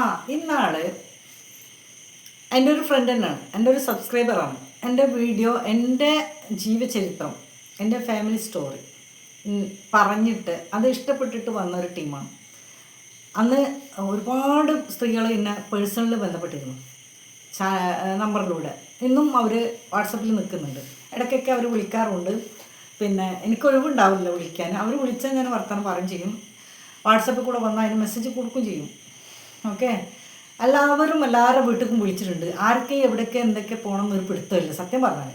ആ ഇന്നാൾ എന്റെ ഒരു ഫ്രണ്ട് തന്നെയാണ്. എന്റെ ഒരു സബ്സ്ക്രൈബറാണ് എന്റെ വീഡിയോ എന്റെ ജീവചരിത്രം എന്റെ ഫാമിലി സ്റ്റോറി പറഞ്ഞിട്ട് അത് ഇഷ്ടപ്പെട്ടിട്ട് വന്ന ഒരു ടീമാണ് അന്ന് ഒരുപാട് സ്ത്രീകൾ എന്നെ പേഴ്സണലിൽ ബന്ധപ്പെട്ടിരുന്നു. നമ്പറിലൂടെ ഇന്നും അവർ വാട്സപ്പിൽ നിൽക്കുന്നുണ്ട് ഇടയ്ക്കൊക്കെ അവർ വിളിക്കാറുണ്ട്. പിന്നെ എനിക്ക് ഒഴിവുണ്ടാവില്ല വിളിക്കാൻ. അവർ വിളിച്ചാൽ ഞാൻ വർത്തമാനം പറയും ചെയ്യും. വാട്സപ്പിൽ കൂടെ വന്നാൽ അതിന് മെസ്സേജ് കൊടുക്കുകയും ചെയ്യും. ഓക്കെ? എല്ലാവരും എല്ലാവരുടെ വീട്ടിലും വിളിച്ചിട്ടുണ്ട്. ആർക്കേ എവിടെയൊക്കെ എന്തൊക്കെ പോകണം എന്നൊരു പിടുത്തമില്ല സത്യം പറഞ്ഞാൽ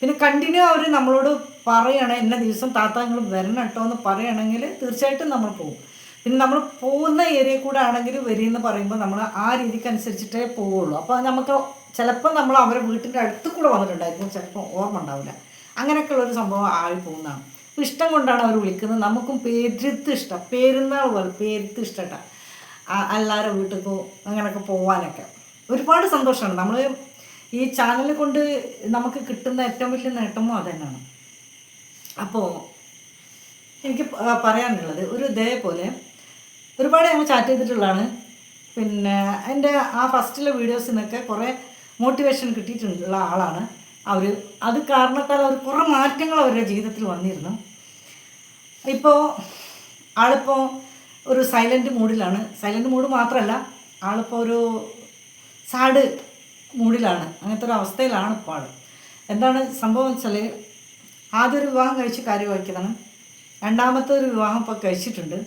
പിന്നെ കണ്ടിന്യൂ അവർ നമ്മളോട് പറയണേ ഇന്ന ദിവസം താത്താങ്ങൾ വരണം കേട്ടോ എന്ന് പറയണമെങ്കിൽ തീർച്ചയായിട്ടും നമ്മൾ പോകും. പിന്നെ നമ്മൾ പോകുന്ന ഏരിയ കൂടെ ആണെങ്കിൽ വരിയെന്ന് പറയുമ്പോൾ നമ്മൾ ആ രീതിക്ക് അനുസരിച്ചിട്ടേ പോവുള്ളൂ. അപ്പോൾ നമുക്ക് ചിലപ്പോൾ നമ്മൾ അവരെ വീട്ടിന്റെ അടുത്ത് കൂടെ വന്നിട്ടുണ്ടായിരിക്കും. ചിലപ്പോൾ ഓർമ്മ ഉണ്ടാവില്ല. അങ്ങനെയൊക്കെയുള്ള ഒരു സംഭവം ആയി പോകുന്നതാണ്. ഇഷ്ടം കൊണ്ടാണ് അവർ വിളിക്കുന്നത്. നമുക്കും പേരുത്ത് ഇഷ്ടം. പേരുന്നാൾ പോലെ പേരുത്ത് ഇഷ്ടട്ടാ എല്ലാവരുടെ വീട്ടിൽ അങ്ങനെയൊക്കെ പോകാനൊക്കെ ഒരുപാട് സന്തോഷമാണ് നമ്മൾ ഈ ചാനൽ കൊണ്ട് നമുക്ക് കിട്ടുന്ന ഏറ്റവും വലിയ നേട്ടമോ അതുതന്നെയാണ് അപ്പോൾ എനിക്ക് പറയാനുള്ളത് ഒരു ഇതേപോലെ ഒരുപാട് ഞങ്ങൾ ചാറ്റ് ചെയ്തിട്ടുള്ളതാണ്. പിന്നെ എന്റെ ആ ഫസ്റ്റിലെ വീഡിയോസിൽ നിന്നൊക്കെ കുറേ മോട്ടിവേഷൻ കിട്ടിയിട്ടുള്ള ആളാണ് അവർ അത് കാരണത്താൽ അവർ കുറേ മാറ്റങ്ങൾ അവരുടെ ജീവിതത്തിൽ വന്നിരുന്നു. ഇപ്പോൾ ആളിപ്പോൾ ഒരു സൈലന്റ് മൂഡിലാണ് സൈലന്റ് മൂഡ് മാത്രമല്ല ആളിപ്പോൾ ഒരു സാഡ് മൂഡിലാണ് അങ്ങനത്തെ ഒരു അവസ്ഥയിലാണ് ഇപ്പോൾ ആൾ എന്താണ് സംഭവം വെച്ചാൽ ആദ്യം ഒരു വിവാഹം കഴിച്ച് കാര്യമാക്കിയതാണ് രണ്ടാമത്തെ ഒരു വിവാഹം ഇപ്പോൾ കഴിച്ചിട്ടുണ്ട്.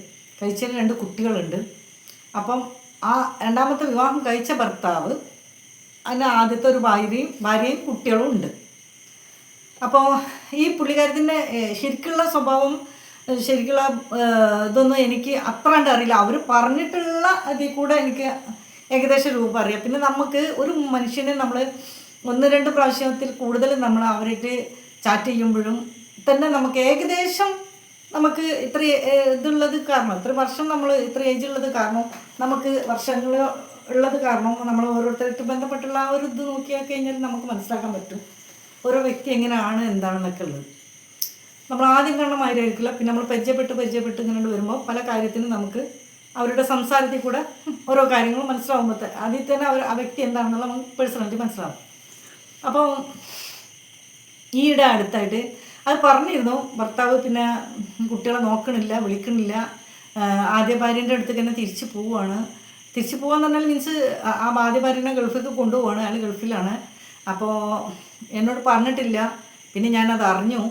കഴിച്ചതിൽ രണ്ട് കുട്ടികളുണ്ട്. അപ്പം ആ രണ്ടാമത്തെ വിവാഹം കഴിച്ച ഭർത്താവ് അതിന് ആദ്യത്തെ ഒരു ഭാര്യയും ഭാര്യയും കുട്ടികളും ഉണ്ട്. അപ്പോൾ ഈ പുള്ളിക്കാരത്തിന്റെ ശരിക്കുള്ള സ്വഭാവം ശരിക്കുള്ള ഇതൊന്നും എനിക്ക് അത്ര കണ്ട് അറിയില്ല. അവർ പറഞ്ഞിട്ടുള്ള അതിൽ കൂടെ എനിക്ക് ഏകദേശം രൂപം അറിയാം. പിന്നെ നമുക്ക് ഒരു മനുഷ്യനെ നമ്മൾ ഒന്ന് രണ്ട് പ്രാവശ്യത്തിൽ കൂടുതൽ നമ്മൾ അവരായിട്ട് ചാറ്റ് ചെയ്യുമ്പോഴും തന്നെ നമുക്ക് ഏകദേശം നമുക്ക് ഇത്ര ഇതുള്ളത് കാരണം ഇത്ര വർഷം നമ്മൾ ഇത്ര ഏജ് ഉള്ളത് കാരണം നമുക്ക് വർഷങ്ങൾ ഉള്ളത് കാരണം നമ്മൾ ഓരോരുത്തരായിട്ട് ബന്ധപ്പെട്ടുള്ള ആ ഒരു ഇത് നോക്കിയാൽ കഴിഞ്ഞാൽ നമുക്ക് മനസ്സിലാക്കാൻ പറ്റും. ഓരോ വ്യക്തി എങ്ങനെയാണ് എന്താണെന്നൊക്കെ ഉള്ളത്. നമ്മൾ ആദ്യം കാണുന്ന മാതിരിയായിരിക്കില്ല പിന്നെ നമ്മൾ പരിചയപ്പെട്ട് പരിചയപ്പെട്ട് ഇങ്ങനെ വരുമ്പോൾ പല കാര്യത്തിനും നമുക്ക് അവരുടെ സംസാരത്തിൽ കൂടെ ഓരോ കാര്യങ്ങളും മനസ്സിലാവുമ്പോൾ അതിൽ തന്നെ അവർ ആ വ്യക്തി എന്താണെന്നുള്ള നമുക്ക് പേഴ്സണാലിറ്റി മനസ്സിലാവും. അപ്പോൾ ഈയിടെ അടുത്തായിട്ട് അത് പറഞ്ഞിരുന്നു. ഭർത്താവ് പിന്നെ കുട്ടികളെ നോക്കണില്ല വിളിക്കണില്ല. ആദ്യ ഭാര്യന്റെ അടുത്തേക്ക് തന്നെ തിരിച്ചു പോവുകയാണ്. തിരിച്ചു പോകാന്ന് പറഞ്ഞാൽ മീൻസ് ആ ആദ്യ ഭാര്യനെ ഗൾഫിലേക്ക് കൊണ്ടുപോവാണ്. അയാൾ ഗൾഫിലാണ്. അപ്പോൾ എന്നോട് പറഞ്ഞിട്ടില്ല. പിന്നെ ഞാനത് അറിഞ്ഞു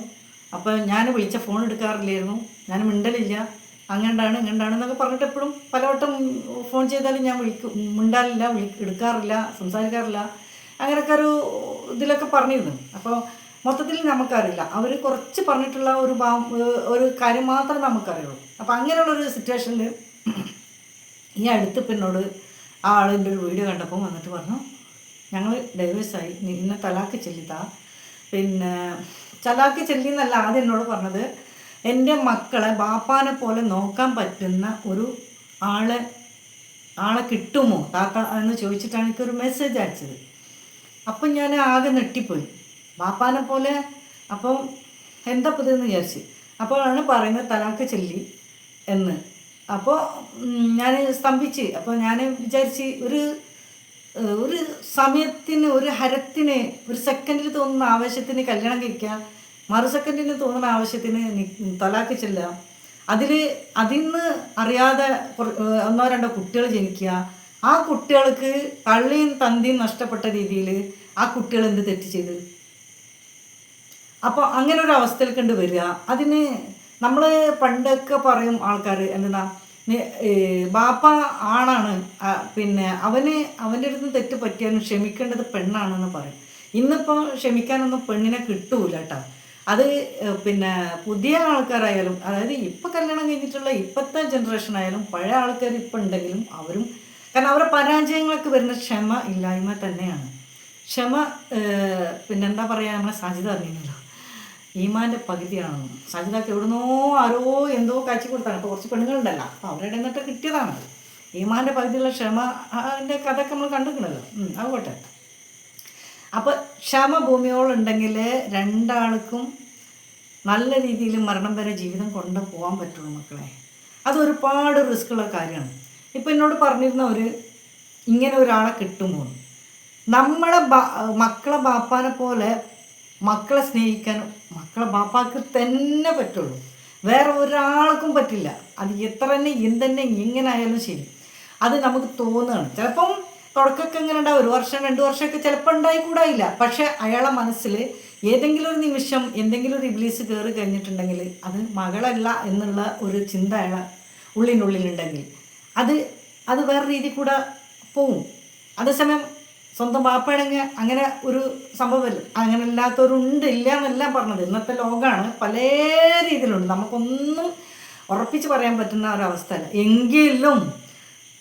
അപ്പോൾ ഞാൻ വിളിച്ച ഫോൺ എടുക്കാറില്ലായിരുന്നു. ഞാൻ മിണ്ടലില്ല. അങ്ങണ്ടാണ് ഇങ്ങണ്ടാണ് എന്നൊക്കെ പറഞ്ഞിട്ട് എപ്പോഴും പലവട്ടം ഫോൺ ചെയ്താലും ഞാൻ വിളിക്കും. മിണ്ടാറില്ല വിളി എടുക്കാറില്ല സംസാരിക്കാറില്ല. അങ്ങനെയൊക്കെ ഒരു ഇതിലൊക്കെ പറഞ്ഞിരുന്നു. അപ്പോൾ മൊത്തത്തിൽ നമുക്കറിയില്ല. അവർ കുറച്ച് പറഞ്ഞിട്ടുള്ള ഒരു ഒരു കാര്യം മാത്രമേ നമുക്കറിയുള്ളൂ. അപ്പോൾ അങ്ങനെയുള്ളൊരു സിറ്റുവേഷനിൽ ഈ അടുത്ത് പിന്നോട് ആ ആളിന്റെ ഒരു വീഡിയോ കണ്ടപ്പോൾ വന്നിട്ട് പറഞ്ഞു ഞങ്ങൾ ഡൈവേഴ്സായി നിന്നെ തലാക്ക് ചെല്ലിത്താ പിന്നെ തലാക്ക് ചെല്ലി എന്നല്ല ആദ്യം എന്നോട് പറഞ്ഞത് എന്റെ മക്കളെ ബാപ്പാനെ പോലെ നോക്കാൻ പറ്റുന്ന ഒരു ആളെ ആളെ കിട്ടുമോ? താത്ത എന്ന് ചോദിച്ചിട്ടാണ് എനിക്കൊരു മെസ്സേജ് അയച്ചത്. അപ്പം ഞാൻ ആകെ നെട്ടിപ്പോയി ബാപ്പാനെ പോലെ അപ്പം എന്താ പുതിയെന്ന് വിചാരിച്ച്? അപ്പോഴാണ് പറയുന്നത് തലാക്ക് ചെല്ലി എന്ന്. അപ്പോൾ ഞാൻ സ്തംഭിച്ച്. അപ്പോൾ ഞാൻ വിചാരിച്ച് ഒരു ഒരു സമയത്തിന് ഒരു ഹരത്തിന് ഒരു സെക്കൻഡിൽ തോന്നുന്ന ആവശ്യത്തിന് കല്യാണം കഴിക്കുക മറു സെക്കൻഡിന് തോന്നുന്ന ആവശ്യത്തിന് തലാക്ക് ചെല്ലുക അതിൽ അതിൽ നിന്ന് അറിയാതെ ഒന്നോ രണ്ടോ കുട്ടികൾ ജനിക്കുക. ആ കുട്ടികൾക്ക് കള്ളിയും തന്തിയും നഷ്ടപ്പെട്ട രീതിയിൽ ആ കുട്ടികൾ എന്ത് തെറ്റ് ചെയ്ത്? അപ്പോൾ അങ്ങനെ ഒരു അവസ്ഥയിൽ കണ്ട് വരിക. അതിന് നമ്മൾ പണ്ടൊക്കെ പറയും ആൾക്കാർ എന്താ നി- ഏ, ബാപ്പ ആണാണ്. പിന്നെ അവന് അവന്റെ അടുത്ത് തെറ്റ് പറ്റിയാലും ക്ഷമിക്കേണ്ടത് പെണ്ണാണെന്ന് പറയും. ഇന്നിപ്പോൾ ക്ഷമിക്കാനൊന്നും പെണ്ണിനെ കിട്ടൂല കേട്ടോ അത് പിന്നെ പുതിയ ആൾക്കാരായാലും അതായത് ഇപ്പം കല്യാണം കഴിഞ്ഞിട്ടുള്ള ഇപ്പോഴത്തെ ജനറേഷൻ ആയാലും പഴയ ആൾക്കാർ ഇപ്പം ഉണ്ടെങ്കിലും അവരും കാരണം അവരുടെ പരാജയങ്ങളൊക്കെ വരുന്ന ക്ഷമ ഇല്ലായ്മ തന്നെയാണ്. ക്ഷമ പിന്നെന്താ പറയുക നമ്മളെ സാധ്യത അറിയുന്നല്ലോ. ഈമാന്റെ പകുതിയാണെന്ന്. സജിതാക്ക് എവിടുന്നോ ആരോ എന്തോ കാച്ചി കൊടുത്താണ്. ഇപ്പോൾ കുറച്ച് പെണ്ണുങ്ങളുണ്ടല്ലോ. അപ്പോൾ അവരുടെ നിന്നിട്ട് കിട്ടിയതാണ് ഈമാന്റെ പകുതിയുള്ള ക്ഷമ അതിന്റെ കഥയൊക്കെ നമ്മൾ കണ്ടിട്ടുണ്ടല്ലോ. പോട്ടെ. അപ്പോൾ ക്ഷമ ഭൂമിയോളുണ്ടെങ്കിൽ രണ്ടാൾക്കും നല്ല രീതിയിൽ മരണം വരെ ജീവിതം കൊണ്ട് പോകാൻ പറ്റുള്ളൂ മക്കളെ. അത് ഒരുപാട് റിസ്ക്കുള്ള കാര്യമാണ്. ഇപ്പം എന്നോട് പറഞ്ഞിരുന്ന ഒരു ഇങ്ങനെ ഒരാളെ കിട്ടുമ്പോൾ നമ്മളെ മക്കളെ ബാപ്പാനെ പോലെ മക്കളെ സ്നേഹിക്കാൻ മക്കളെ ബാപ്പാക്ക് തന്നെ പറ്റുള്ളൂ. വേറെ ഒരാൾക്കും പറ്റില്ല. അത് എത്ര തന്നെ എന്തെന്നെ എങ്ങനെ ആയാലും ശരി. അത് നമുക്ക് തോന്നുകയാണ് ചിലപ്പം തുടക്കമൊക്കെ ഇങ്ങനെ ഉണ്ടാവും. ഒരു വർഷം രണ്ട് വർഷമൊക്കെ ചിലപ്പോൾ ഉണ്ടായിക്കൂടായില്ല. പക്ഷേ അയാളെ മനസ്സിൽ ഏതെങ്കിലും ഒരു നിമിഷം എന്തെങ്കിലും ഒരു ഇബ്ലീസ് കയറി കഴിഞ്ഞിട്ടുണ്ടെങ്കിൽ അത് മകളല്ല എന്നുള്ള ഒരു ചിന്ത അയാളെ ഉള്ളിനുള്ളിലുണ്ടെങ്കിൽ അത് അത് വേറെ രീതി കൂടെ പോവും. അതേസമയം സ്വന്തം വാപ്പയാണെങ്കിൽ അങ്ങനെ ഒരു സംഭവമല്ല. അങ്ങനെ അല്ലാത്തവരുണ്ട് ഇല്ല എന്നെല്ലാം പറഞ്ഞത്. ഇന്നത്തെ ലോകമാണ് പല രീതിയിലുണ്ട്. നമുക്കൊന്നും ഉറപ്പിച്ച് പറയാൻ പറ്റുന്ന ഒരവസ്ഥയല്ല. എങ്കിലും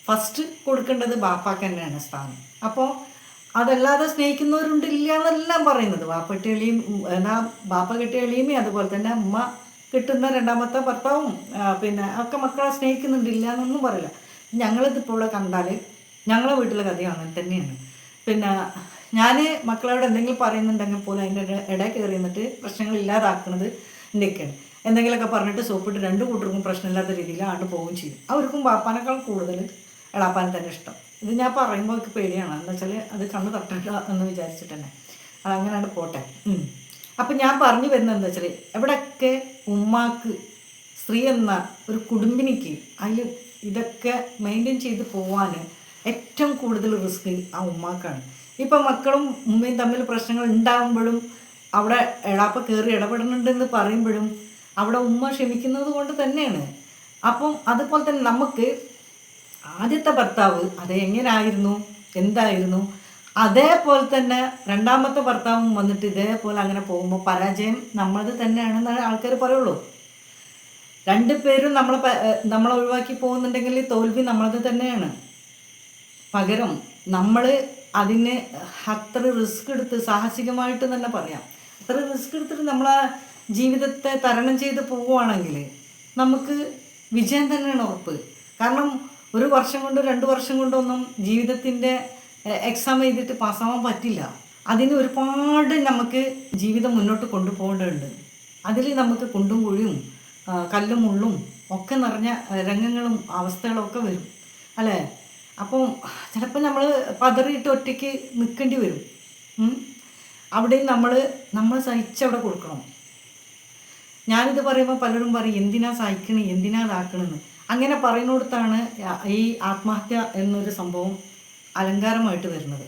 ഫസ്റ്റ് കൊടുക്കേണ്ടത് ബാപ്പാക്ക് തന്നെയാണ് സ്ഥാനം. അപ്പോൾ അതല്ലാതെ സ്നേഹിക്കുന്നവരുണ്ട് ഇല്ല എന്നെല്ലാം പറയുന്നത്. വാപ്പ കിട്ടിയളിയും എന്നാ ബാപ്പ കിട്ടിയളിയും അതുപോലെ തന്നെ അമ്മ കിട്ടുന്ന രണ്ടാമത്തെ ഭർത്താവും പിന്നെ ഒക്കെ മക്കളെ സ്നേഹിക്കുന്നുണ്ട് ഇല്ല എന്നൊന്നും പറയില്ല. ഞങ്ങളിതിപ്പോൾ കണ്ടാൽ ഞങ്ങളെ വീട്ടിലെ കഥയും അങ്ങനെ തന്നെയാണ്. പിന്നെ ഞാൻ മക്കളോട് എന്തെങ്കിലും പറയുന്നുണ്ടെങ്കിൽ പോലും അതിന്റെ ഇട- കയറി നിന്നിട്ട് പ്രശ്നങ്ങൾ ഇല്ലാതാക്കുന്നത്ന്റെയൊക്കെയാണ് എന്തെങ്കിലുമൊക്കെ പറഞ്ഞിട്ട് സോപ്പിട്ട് രണ്ട് കൂട്ടർക്കും പ്രശ്നമില്ലാത്ത രീതിയിൽ ആണ്ട് പോവുകയും ചെയ്യും. അവർക്കും വാപ്പാനേക്കാൾ കൂടുതൽ എളാപ്പാൻ തന്നെ ഇഷ്ടം. ഇത് ഞാൻ പറയുമ്പോൾ എനിക്ക് പേടിയാണ്. എന്താ വെച്ചാൽ അത് കണ്ണ് തട്ടില്ല എന്ന് വിചാരിച്ചിട്ട് തന്നെ. അതങ്ങനെയാണ് പോട്ടെ. അപ്പം ഞാൻ പറഞ്ഞു വരുന്നത് എന്താ വെച്ചാൽ എവിടെയൊക്കെ ഉമ്മാക്ക് സ്ത്രീ എന്ന ഒരു കുടുംബിനിക്ക് അതിൽ ഇതൊക്കെ മെയിന്റെയിൻ ചെയ്ത് പോവാൻ ഏറ്റവും കൂടുതൽ റിസ്ക് ആ ഉമ്മാക്കാണ്. ഇപ്പം മക്കളും ഉമ്മയും തമ്മിൽ പ്രശ്നങ്ങൾ ഉണ്ടാകുമ്പോഴും അവിടെ എളാപ്പ കയറി ഇടപെടുന്നുണ്ടെന്ന് പറയുമ്പോഴും അവിടെ ഉമ്മ ക്ഷമിക്കുന്നത് കൊണ്ട് തന്നെയാണ്. അപ്പം അതുപോലെ തന്നെ നമുക്ക് ആദ്യത്തെ ഭർത്താവ് അത് എങ്ങനെയായിരുന്നു എന്തായിരുന്നു? അതേപോലെ തന്നെ രണ്ടാമത്തെ ഭർത്താവും വന്നിട്ട് ഇതേപോലെ അങ്ങനെ പോകുമ്പോൾ പരാജയം നമ്മളത് തന്നെയാണെന്നാണ് ആൾക്കാർ പറയുള്ളൂ. രണ്ടു പേരും നമ്മളെ നമ്മളെ ഒഴിവാക്കി പോകുന്നുണ്ടെങ്കിൽ തോൽവി നമ്മളത് തന്നെയാണ്. പകരം നമ്മൾ അതിന് അത്ര റിസ്ക് എടുത്ത് സാഹസികമായിട്ട് തന്നെ പറയാം. അത്ര റിസ്ക് എടുത്തിട്ട് നമ്മൾ ആ ജീവിതത്തെ തരണം ചെയ്ത് പോവുകയാണെങ്കിൽ നമുക്ക് വിജയം തന്നെയാണ് ഉറപ്പ്. കാരണം ഒരു വർഷം കൊണ്ട് രണ്ട് വർഷം കൊണ്ടൊന്നും ജീവിതത്തിന്റെ എക്സാം എഴുതിയിട്ട് പാസ്സാവാൻ പറ്റില്ല. അതിന് ഒരുപാട് നമുക്ക് ജീവിതം മുന്നോട്ട് കൊണ്ടുപോകേണ്ടതുണ്ട്. അതിൽ നമുക്ക് കുണ്ടും കുഴിയും കല്ലും മുള്ളും ഒക്കെ നിറഞ്ഞ രംഗങ്ങളും അവസ്ഥകളും ഒക്കെ വരും. അല്ലേ? അപ്പം ചിലപ്പോൾ നമ്മൾ പതറിയിട്ട് ഒറ്റയ്ക്ക് നിൽക്കേണ്ടി വരും. അവിടെ അവിടെയും നമ്മൾ നമ്മൾ സഹിച്ചവിടെ കൊടുക്കണം. ഞാനിത് പറയുമ്പോൾ പലരും പറയും എന്തിനാ സഹിക്കണേ? എന്തിനാ ഇതാക്കണമെന്ന് അങ്ങനെ പറയുന്നിടത്താണ് ഈ ആത്മഹത്യ എന്നൊരു സംഭവം അലങ്കാരമായിട്ട് വരുന്നത്.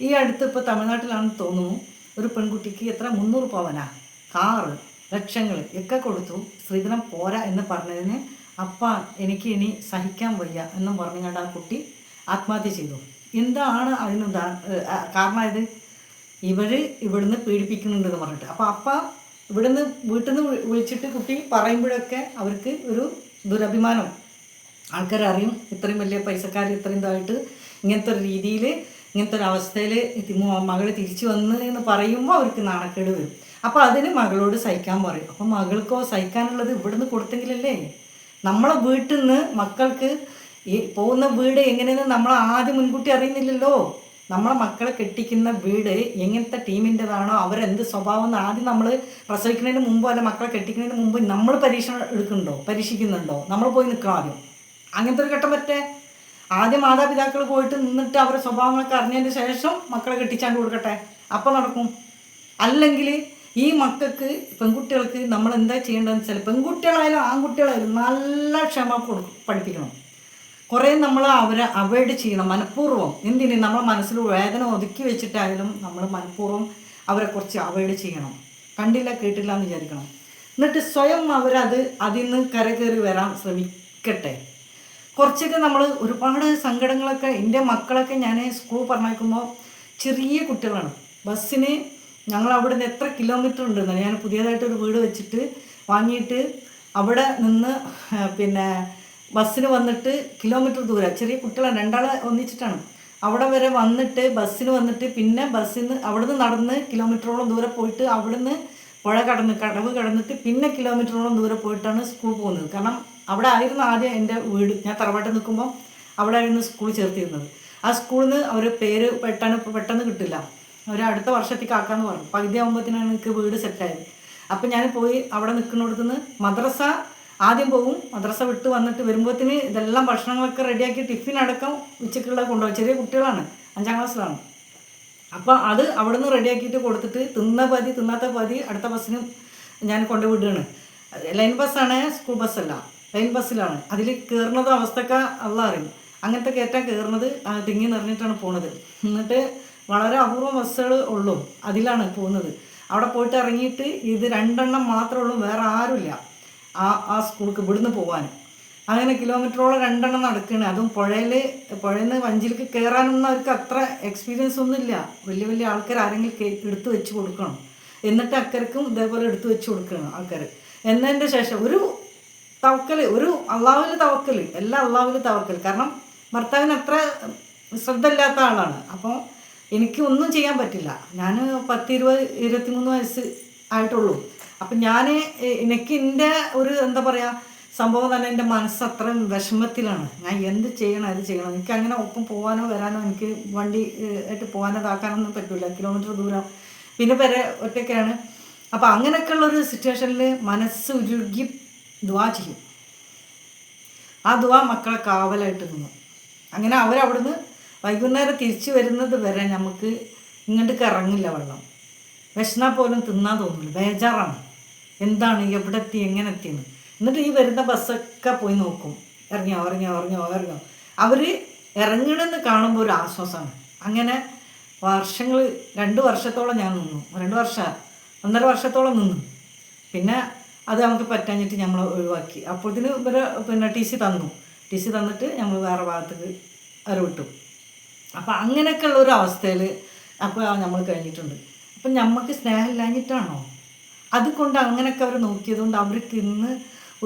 ഈ അടുത്ത് ഇപ്പോൾ തമിഴ്നാട്ടിലാണെന്ന് തോന്നുന്നു ഒരു പെൺകുട്ടിക്ക് എത്ര? മുന്നൂറ് പവനാ. കാറ് ലക്ഷങ്ങൾ ഒക്കെ കൊടുത്തു. സ്ത്രീധനം പോരാ എന്ന് പറഞ്ഞതിന് അപ്പ എനിക്ക് ഇനി സഹിക്കാൻ വയ്യ എന്നും പറഞ്ഞുകൊണ്ട് ആ കുട്ടി ആത്മഹത്യ ചെയ്തു. എന്താണ് അതിന് കാരണം ഇത്? ഇവർ ഇവിടുന്ന് പീഡിപ്പിക്കുന്നുണ്ടെന്ന് പറഞ്ഞിട്ട്. അപ്പോൾ അപ്പ ഇവിടുന്ന് വീട്ടിൽ നിന്ന് വിളിച്ചിട്ട് കുട്ടി പറയുമ്പോഴൊക്കെ അവർക്ക് ഒരു ദുരഭിമാനം. ആൾക്കാരറിയും ഇത്രയും വലിയ പൈസക്കാർ ഇത്രയും ഇതായിട്ട് ഇങ്ങനത്തെ ഒരു രീതിയിൽ ഇങ്ങനത്തെ ഒരു അവസ്ഥയിൽ മകൾ തിരിച്ചു വന്ന് എന്ന് പറയുമ്പോൾ അവർക്ക് നാണക്കേട് വരും. അപ്പോൾ അതിന് മകളോട് സഹിക്കാൻ പറയും. അപ്പോൾ മകൾക്കോ സഹിക്കാനുള്ളത് ഇവിടുന്ന് കൊടുത്തെങ്കിലല്ലേ? നമ്മളെ വീട്ടിൽ നിന്ന് മക്കൾക്ക് ഈ പോകുന്ന വീട് എങ്ങനെയെന്ന് നമ്മൾ ആദ്യം മുൻകൂട്ടി അറിയുന്നില്ലല്ലോ. നമ്മളെ മക്കളെ കെട്ടിക്കുന്ന വീട് എങ്ങനത്തെ ടീമിന്റെതാണോ അവരെന്ത് സ്വഭാവം എന്ന് ആദ്യം നമ്മൾ പ്രസവിക്കുന്നതിന് മുമ്പോ അല്ല മക്കളെ കെട്ടിക്കുന്നതിന് മുമ്പ് നമ്മൾ പരീക്ഷണം എടുക്കുന്നുണ്ടോ പരീക്ഷിക്കുന്നുണ്ടോ? നമ്മൾ പോയി നിൽക്കണം ആദ്യം. അങ്ങനത്തെ ഒരു ഘട്ടം പറ്റേ ആദ്യം മാതാപിതാക്കൾ പോയിട്ട് നിന്നിട്ട് അവരുടെ സ്വഭാവങ്ങളൊക്കെ അറിഞ്ഞതിന് ശേഷം മക്കളെ കെട്ടിച്ചാണ്ട് കൊടുക്കട്ടെ. അപ്പം നടക്കും. അല്ലെങ്കിൽ ഈ മക്കൾക്ക് പെൺകുട്ടികൾക്ക് നമ്മൾ എന്താ ചെയ്യേണ്ടതെന്ന് വെച്ചാൽ പെൺകുട്ടികളായാലും ആൺകുട്ടികളായാലും നല്ല ക്ഷമ പഠിപ്പിക്കണം. കുറേ നമ്മൾ അവരെ അവോയ്ഡ് ചെയ്യണം മനഃപൂർവം. എന്തിന്? നമ്മളെ മനസ്സിൽ വേദന ഒതുക്കി വെച്ചിട്ടായാലും നമ്മൾ മനഃപൂർവം അവരെ കുറച്ച് അവോയ്ഡ് ചെയ്യണം. കണ്ടില്ല കേട്ടില്ല എന്ന് വിചാരിക്കണം. എന്നിട്ട് സ്വയം അവരത് അതിൽ നിന്ന് കരകയറി വരാൻ ശ്രമിക്കട്ടെ. കുറച്ചൊക്കെ നമ്മൾ ഒരുപാട് സങ്കടങ്ങളൊക്കെ എന്റെ മക്കളൊക്കെ ഞാൻ സ്കൂൾ പറഞ്ഞേക്കുമ്പോൾ ചെറിയ കുട്ടികളാണ്. ബസ്സിന് ഞങ്ങൾ അവിടെ നിന്ന് എത്ര കിലോമീറ്റർ ഉണ്ടെന്ന്? ഞാൻ പുതിയതായിട്ടൊരു വീട് വെച്ചിട്ട് വാങ്ങിയിട്ട് അവിടെ നിന്ന് പിന്നെ ബസ്സിന് വന്നിട്ട് കിലോമീറ്റർ ദൂരം ചെറിയ കുട്ടികളാണ് രണ്ടാളെ ഒന്നിച്ചിട്ടാണ്. അവിടെ വരെ വന്നിട്ട് ബസ്സിന് വന്നിട്ട് പിന്നെ ബസ്സിൽ നിന്ന് അവിടെ നിന്ന് നടന്ന് കിലോമീറ്ററോളം ദൂരെ പോയിട്ട് അവിടുന്ന് പുഴ കടന്ന് കടവ് കടന്നിട്ട് പിന്നെ കിലോമീറ്ററോളം ദൂരെ പോയിട്ടാണ് സ്കൂൾ പോകുന്നത്. കാരണം അവിടെ ആയിരുന്നു ആദ്യം എന്റെ വീട്. ഞാൻ തറവാട്ടിൽ നിൽക്കുമ്പോൾ അവിടെ ആയിരുന്നു സ്കൂൾ ചേർത്തിരുന്നത്. ആ സ്കൂളിൽ നിന്ന് അവർ പേര് പെട്ടെന്ന് പെട്ടെന്ന് കിട്ടില്ല. അവർ അടുത്ത വർഷത്തേക്ക് ആക്കാമെന്ന് പറഞ്ഞു. പകുതി ആകുമ്പോഴത്തേനാണ് എനിക്ക് വീട് സെറ്റായത് അപ്പം ഞാൻ പോയി അവിടെ നിൽക്കുന്നിടത്തുനിന്ന് മദ്രസ ആദ്യം പോകും മദ്രസ വിട്ട് വന്നിട്ട് വരുമ്പോഴത്തേന് ഇതെല്ലാം ഭക്ഷണങ്ങളൊക്കെ റെഡിയാക്കി ടിഫിൻ അടക്കം ഉച്ചക്കുള്ള കൊണ്ടുപോകും ചെറിയ കുട്ടികളാണ്. അഞ്ചാം ക്ലാസ്സിലാണ്. അപ്പോൾ അത് അവിടെ നിന്ന് റെഡിയാക്കിയിട്ട് കൊടുത്തിട്ട് തിന്ന പതി തിന്നാത്ത പതി അടുത്ത ബസ്സിന് ഞാൻ കൊണ്ട് വിടുകയാണ്. ലൈൻ ബസ്സാണ് സ്കൂൾ ബസ്സല്ല. ലൈൻ ബസ്സിലാണ്. അതിൽ കയറുന്നത് അവസ്ഥക്ക അല്ല അറിയും. അങ്ങനത്തെ കയറ്റാൻ കയറുന്നത് തിങ്ങി നിറഞ്ഞിട്ടാണ് പോണത്. എന്നിട്ട് വളരെ അപൂർവ ബസ്സുകൾ ഉള്ളൂ. അതിലാണ് പോകുന്നത്. അവിടെ പോയിട്ട് ഇറങ്ങിയിട്ട് ഇത് രണ്ടെണ്ണം മാത്രമേ ഉള്ളൂ വേറെ ആരുമില്ല. ആ ആ സ്കൂൾക്ക് ഇവിടുന്ന് പോകാൻ അങ്ങനെ കിലോമീറ്ററോളം രണ്ടെണ്ണം നടക്കുകയാണ് അതും പുഴയിൽ പുഴയിൽ നിന്ന് വഞ്ചിലേക്ക് കയറാനൊന്നും അവർക്ക് അത്ര എക്സ്പീരിയൻസ് ഒന്നുമില്ല വലിയ വലിയ ആൾക്കാർ ആരെങ്കിലും എടുത്ത് വെച്ച് കൊടുക്കണം. എന്നിട്ട് അക്കരക്കും ഇതേപോലെ എടുത്തു വെച്ച് കൊടുക്കണം ആൾക്കാർ എന്നതിന്റെ ശേഷം ഒരു തവക്കൽ ഒരു അള്ളാവിൽ തവക്കൽ എല്ലാ അള്ളാവിൽ തവക്കൽ കാരണം ഭർത്താവിന് അത്ര ശ്രദ്ധ ഇല്ലാത്ത ആളാണ്. അപ്പോൾ എനിക്ക് ഒന്നും ചെയ്യാൻ പറ്റില്ല. ഞാൻ പത്ത് ഇരുപത് ഇരുപത്തിമൂന്ന് വയസ്സ് ആയിട്ടുള്ളൂ. അപ്പം ഞാൻ എനിക്ക് എന്റെ ഒരു എന്താ പറയുക സംഭവം തന്നെ എന്റെ മനസ്സ് അത്രയും വിഷമത്തിലാണ്. ഞാൻ എന്ത് ചെയ്യണം അത് ചെയ്യണം. എനിക്ക് അങ്ങനെ ഒപ്പം പോകാനോ വരാനോ എനിക്ക് വണ്ടി ആയിട്ട് പോകാനോ ഇതാക്കാനൊന്നും പറ്റില്ല കിലോമീറ്റർ ദൂരം. പിന്നെ വരെ ഒറ്റയ്ക്കാണ്. അപ്പം അങ്ങനെയൊക്കെയുള്ളൊരു സിറ്റുവേഷനിൽ മനസ്സ് ഉരുകി ദുവാ ചെയ്യും. ആ ദുവാ മക്കളെ കാവലായിട്ട് നിന്നു അങ്ങനെ അവരവിടുന്ന് വൈകുന്നേരം തിരിച്ചു വരുന്നത് വരെ നമുക്ക് ഇങ്ങോട്ട് കറങ്ങില്ല വെള്ളം. വിശന്നാൽ പോലും തിന്നാൻ തോന്നില്ല ബേജാറാണ്. എന്താണ്? എവിടെ എത്തി? എങ്ങനെ എത്തിയെന്ന്. എന്നിട്ട് ഈ വരുന്ന ബസ്സൊക്കെ പോയി നോക്കും. ഇറങ്ങിയോ? ഇറങ്ങിയോ? ഇറങ്ങിയോ? ഇറങ്ങിയോ? അവർ ഇറങ്ങണമെന്ന് കാണുമ്പോൾ ഒരു ആശ്വാസമാണ് അങ്ങനെ വർഷങ്ങൾ രണ്ട് വർഷത്തോളം ഞാൻ നിന്നു. രണ്ട് വർഷം ഒന്നര വർഷത്തോളം നിന്നു. പിന്നെ അത് നമുക്ക് പറ്റാഞ്ഞിട്ട് നമ്മൾ ഒഴിവാക്കി. അപ്പോഴത്തേന് ഇവരെ പിന്നെ ടി സി തന്നു. ടി സി തന്നിട്ട് നമ്മൾ വേറെ ഭാഗത്തേക്ക് അവർ വിട്ടു. അപ്പം അങ്ങനെയൊക്കെയുള്ള ഒരു അവസ്ഥയിൽ അപ്പോൾ നമ്മൾ കഴിഞ്ഞിട്ടുണ്ട്. അപ്പം നമുക്ക് സ്നേഹമില്ലാഞ്ഞിട്ടാണോ? അതുകൊണ്ട് അങ്ങനെയൊക്കെ അവർ നോക്കിയതുകൊണ്ട് അവർക്ക് ഇന്ന്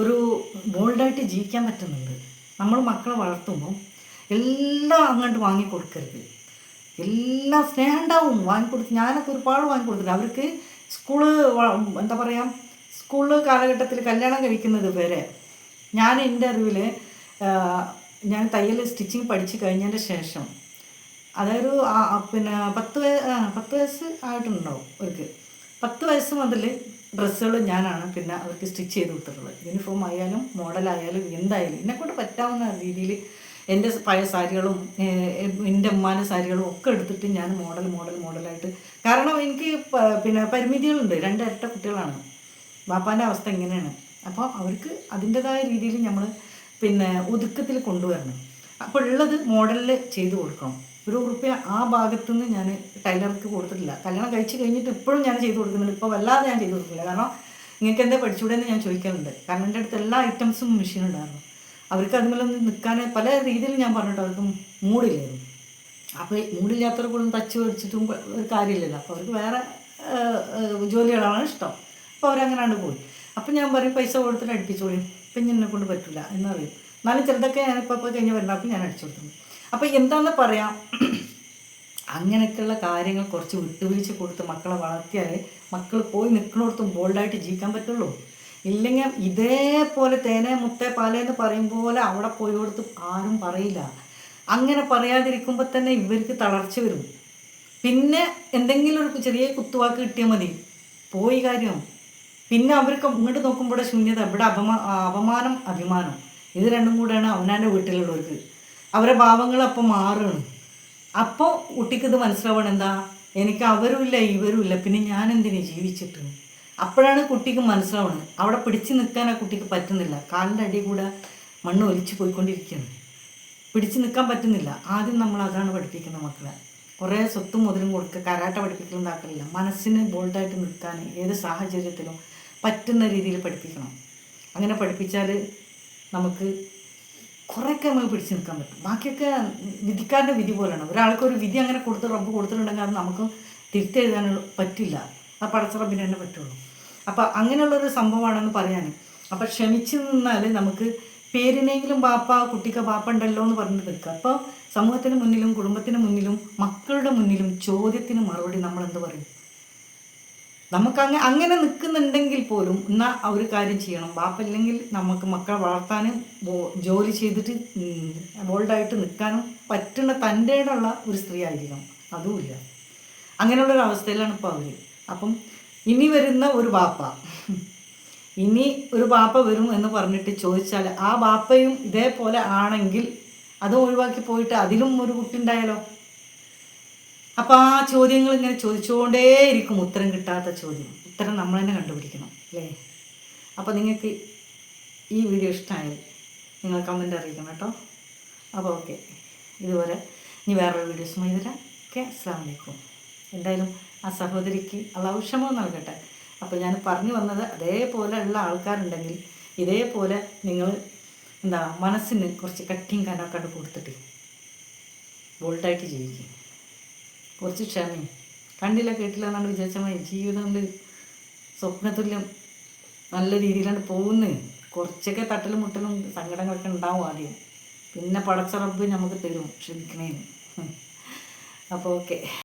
ഒരു ബോൾഡായിട്ട് ജീവിക്കാൻ പറ്റുന്നുണ്ട്. നമ്മൾ മക്കളെ വളർത്തുമ്പോൾ എല്ലാം അങ്ങോട്ട് വാങ്ങിക്കൊടുക്കരുത്. എല്ലാം സ്നേഹം ഉണ്ടാവും വാങ്ങിക്കൊടുത്ത് ഞാനൊക്കെ ഒരുപാട് വാങ്ങിക്കൊടുത്തിട്ടുണ്ട്. അവർക്ക് സ്കൂൾ എന്താ പറയുക സ്കൂൾ കാലഘട്ടത്തിൽ കല്യാണം കഴിക്കുന്നത് വരെ ഞാൻ എന്റെ അറിവിൽ ഞാൻ തയ്യൽ സ്റ്റിച്ചിങ് പഠിച്ച് കഴിഞ്ഞതിന്റെ ശേഷം അതായത് പിന്നെ പത്ത് പത്ത് വയസ്സ് ആയിട്ടുണ്ടാവും അവർക്ക്. പത്ത് വയസ്സ് മുതൽ ഡ്രസ്സുകൾ ഞാനാണ് പിന്നെ അവർക്ക് സ്റ്റിച്ച് ചെയ്ത് കൊടുത്തിട്ടുള്ളത്. യൂണിഫോം ആയാലും മോഡലായാലും എന്തായാലും എന്നെക്കൊണ്ട് പറ്റാവുന്ന രീതിയിൽ എന്റെ പഴയ സാരികളും എന്റെ ഉമ്മാന്റെ സാരികളും ഒക്കെ എടുത്തിട്ട് ഞാൻ മോഡൽ മോഡൽ മോഡലായിട്ട് കാരണം എനിക്ക് പിന്നെ പരിമിതികളുണ്ട്. രണ്ട് ഇരട്ട കുട്ടികളാണ്. ബാപ്പാന്റെ അവസ്ഥ ഇങ്ങനെയാണ്. അപ്പോൾ അവർക്ക് അതിന്റെതായ രീതിയിൽ നമ്മൾ പിന്നെ ഒതുക്കത്തിൽ കൊണ്ടുവരണം. അപ്പോൾ ഉള്ളത് മോഡലിൽ ചെയ്തു കൊടുക്കണം. ഒരു ഉറുപ്പ്യ ആ ഭാഗത്തു നിന്ന് ഞാൻ ടൈലർക്ക് കൊടുത്തിട്ടില്ല. കല്യാണം കഴിച്ച് കഴിഞ്ഞിട്ട് ഇപ്പോഴും ഞാൻ ചെയ്ത് കൊടുക്കുന്നുണ്ട് ഇപ്പോൾ വല്ലാതെ ഞാൻ ചെയ്ത് കൊടുക്കില്ല കാരണം നിങ്ങൾക്ക് എന്താ പഠിച്ചുകൂടെ എന്ന് ഞാൻ ചോദിക്കാറുണ്ട്. കാരണം എന്റെ അടുത്ത് എല്ലാ ഐറ്റംസും മെഷീൻ ഉണ്ടായിരുന്നു. അവർക്ക് അതുമല്ലൊന്ന് നിൽക്കാൻ പല രീതിയിൽ ഞാൻ പറഞ്ഞിട്ട് അവർക്ക് മൂടില്ലായിരുന്നു. അപ്പോൾ മൂടില്ലാത്തവർ കൂടെ തച്ച് പഠിച്ചിട്ടും ഒരു കാര്യമില്ലല്ലോ. അപ്പോൾ അവർക്ക് വേറെ ജോലികളാണ് ഇഷ്ടം. അപ്പോൾ അവരങ്ങനാണ്ട് പോയി. അപ്പം ഞാൻ പറയും പൈസ കൊടുത്തിട്ട് അടുപ്പിച്ചോളി. ഇപ്പം എന്നെ കൊണ്ട് പറ്റില്ല എന്നറിയും എന്നാലും ചിലതൊക്കെ ഞാനിപ്പോൾ കഴിഞ്ഞ് വരണം അപ്പം ഞാൻ അടിച്ചു കൊടുത്തു അപ്പോൾ എന്താണെന്ന് പറയാം. അങ്ങനെയൊക്കെയുള്ള കാര്യങ്ങൾ കുറച്ച് വിട്ടുവീഴ്ച കൊടുത്ത് മക്കളെ വളർത്തിയാലേ മക്കൾ പോയി നിൽക്കുന്നിടത്തും ബോൾഡായിട്ട് ജീവിക്കാൻ പറ്റുള്ളൂ. ഇല്ലെങ്കിൽ ഇതേപോലെ തേനെ മുത്തേ പാലേ എന്ന് പറയും പോലെ അവിടെ പോയി കൊടുത്ത് ആരും പറയില്ല. അങ്ങനെ പറയാതിരിക്കുമ്പോൾ തന്നെ ഇവർക്ക് തളർച്ച വരും. പിന്നെ എന്തെങ്കിലും ഒരു ചെറിയ കുത്തുവാക്ക് കിട്ടിയാൽ മതി. പോയി കാര്യം. പിന്നെ അവർക്ക് ഇങ്ങോട്ട് നോക്കുമ്പോൾ ശൂന്യത ഇവിടെ അപമാ അപമാനം അഭിമാനം. ഇത് രണ്ടും കൂടെയാണ് അവനാന്റെ വീട്ടിലുള്ളവർക്ക്. അവരെ ഭാവങ്ങൾ അപ്പം മാറുകയാണ്. അപ്പോൾ കുട്ടിക്കത് മനസ്സിലാവണം എന്താ? എനിക്ക് അവരുമില്ല ഇവരുമില്ല പിന്നെ ഞാൻ എന്തിനു ജീവിച്ചിട്ട്? അപ്പോഴാണ് കുട്ടിക്ക് മനസ്സിലാവുന്നത് അവിടെ പിടിച്ചു നിൽക്കാൻ ആ കുട്ടിക്ക് പറ്റുന്നില്ല. കാലിന്റെ അടി കൂടെ മണ്ണ് ഒലിച്ചു പോയിക്കൊണ്ടിരിക്കുകയാണ്. പിടിച്ചു നിൽക്കാൻ പറ്റുന്നില്ല. ആദ്യം നമ്മൾ അതാണ് പഠിപ്പിക്കുന്നത് മക്കളെ. കുറേ സ്വത്തും മുതലും കൊടുക്കുക കരാട്ട പഠിപ്പിക്കലും ഇതാക്കലില്ല. മനസ്സിന് ബോൾഡായിട്ട് നിൽക്കാൻ ഏത് സാഹചര്യത്തിലും പറ്റുന്ന രീതിയിൽ പഠിപ്പിക്കണം. അങ്ങനെ പഠിപ്പിച്ചാൽ നമുക്ക് കുറേയൊക്കെ നമുക്ക് പിടിച്ചു നിൽക്കാൻ പറ്റും. ബാക്കിയൊക്കെ വിധിക്കാരന്റെ വിധി പോലെയാണ്. ഒരാൾക്ക് ഒരു വിധി അങ്ങനെ കൊടുത്ത് റബ്ബ് കൊടുത്തിട്ടുണ്ടെങ്കിൽ അത് നമുക്ക് തിരുത്തെഴുതാൻ പറ്റില്ല. ആ പടച്ച റബ്ബിന് തന്നെ പറ്റുള്ളൂ. അപ്പോൾ അങ്ങനെയുള്ളൊരു സംഭവമാണെന്ന് പറയാൻ അപ്പോൾ ക്ഷമിച്ച് നിന്നാൽ നമുക്ക് പേരിനെങ്കിലും ബാപ്പ കുട്ടിക്ക് ബാപ്പ ഉണ്ടല്ലോ എന്ന് പറഞ്ഞിട്ട് നിൽക്കുക അപ്പോൾ സമൂഹത്തിന് മുന്നിലും കുടുംബത്തിന് മുന്നിലും മക്കളുടെ മുന്നിലും ചോദ്യത്തിന് മറുപടി നമ്മൾ എന്ത് പറയും? നമുക്ക് അങ്ങനെ അങ്ങനെ നിൽക്കുന്നുണ്ടെങ്കിൽ പോലും എന്നാൽ ഒരു കാര്യം ചെയ്യണം. ബാപ്പല്ലെങ്കിൽ നമുക്ക് മക്കളെ വളർത്താനും ജോലി ചെയ്തിട്ട് ബോൾഡായിട്ട് നിൽക്കാനും പറ്റുന്ന തന്റെ ഉള്ള ഒരു സ്ത്രീ ആയിരിക്കണം. അതുമില്ല. അങ്ങനെയുള്ളൊരു അവസ്ഥയിലാണ് ഇപ്പോൾ അവർ അപ്പം ഇനി വരുന്ന ഒരു ബാപ്പ. ഇനി ഒരു ബാപ്പ വരും എന്ന് പറഞ്ഞിട്ട് ചോദിച്ചാൽ ആ ബാപ്പയും ഇതേപോലെ ആണെങ്കിൽ അത് ഒഴിവാക്കി പോയിട്ട് അതിലും ഒരു കുട്ടി ഉണ്ടായാലോ? അപ്പോൾ ആ ചോദ്യങ്ങൾ ഇങ്ങനെ ചോദിച്ചുകൊണ്ടേയിരിക്കും ഉത്തരം കിട്ടാത്ത ചോദ്യം. ഉത്തരം നമ്മൾ തന്നെ കണ്ടുപിടിക്കണം അല്ലേ? അപ്പോൾ നിങ്ങൾക്ക് ഈ വീഡിയോ ഇഷ്ടമായി നിങ്ങൾ കമന്റ് അറിയിക്കണം കേട്ടോ. അപ്പോൾ ഓക്കെ ഇതുപോലെ ഇനി വേറൊരു വീഡിയോസുമായി തരാം ഓക്കെ അസ്സാം വലൈക്കും എന്തായാലും ആ സഹോദരിക്ക് അള്ളാഹു ക്ഷമ നൽകട്ടെ. അപ്പോൾ ഞാൻ പറഞ്ഞു വന്നത് അതേപോലെ ഉള്ള ആൾക്കാരുണ്ടെങ്കിൽ ഇതേപോലെ നിങ്ങൾ എന്താ മനസ്സിന് കുറച്ച് കട്ടിയും കനൊക്കെ കൊടുത്തിട്ട് ബോൾഡായിട്ട് ജീവിക്കും. കുറച്ച് ക്ഷമയും. കണ്ടില്ല കേട്ടില്ല എന്നാണ് വിചാരിച്ചമായി ജീവിതം കൊണ്ട് സ്വപ്നത്തുല്യം നല്ല രീതിയിലാണ് പോകുന്നത് കുറച്ചൊക്കെ തട്ടലും മുട്ടലും സങ്കടങ്ങളൊക്കെ ഉണ്ടാവും ആദ്യം. പിന്നെ പടച്ചറബ് നമുക്ക് തരും ക്ഷമിക്കണേന്ന്. അപ്പോൾ ഓക്കെ.